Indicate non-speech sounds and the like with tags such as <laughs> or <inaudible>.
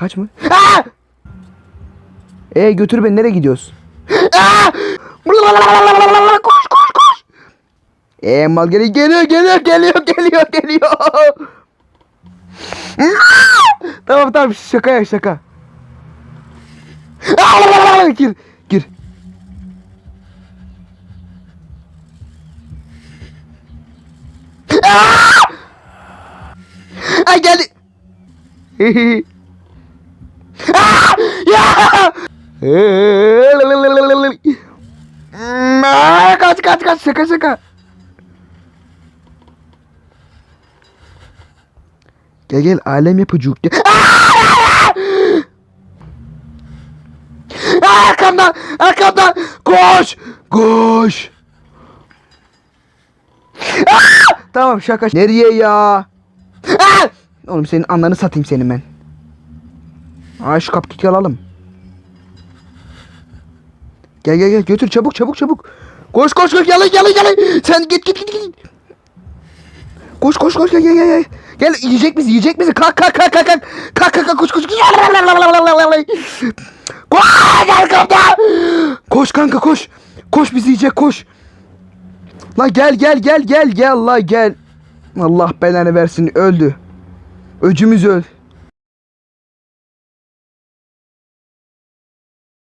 Kaç mı? Aa! E götür beni nereye gidiyoruz? Aa! Koş koş koş. E mal geliyor geliyor geliyor geliyor geliyor geliyor. tamam tamam şaka ya şaka. Gir gir. Ay geldi. <laughs> Kaç kaç kaç şaka şaka. Gel gel alem yapıcı. Aa! Arkamdan arkamdan koş koş. Tamam şaka. Nereye ya? Oğlum senin anlarını satayım senin ben. Aa şu cupcake'i alalım. Gel gel gel götür çabuk çabuk çabuk. Koş koş koş yalan yalan yalan. Sen git git git git. Koş koş koş gel gel gel. gel. Yiyecek bizi yiyecek bizi. Kalk kalk kalk kalk kalk. Kalk kalk kalk koş koş. Koş kanka koş. Koş bizi yiyecek koş. La gel gel gel gel gel la gel. Allah belanı versin öldü. Öcümüz öl.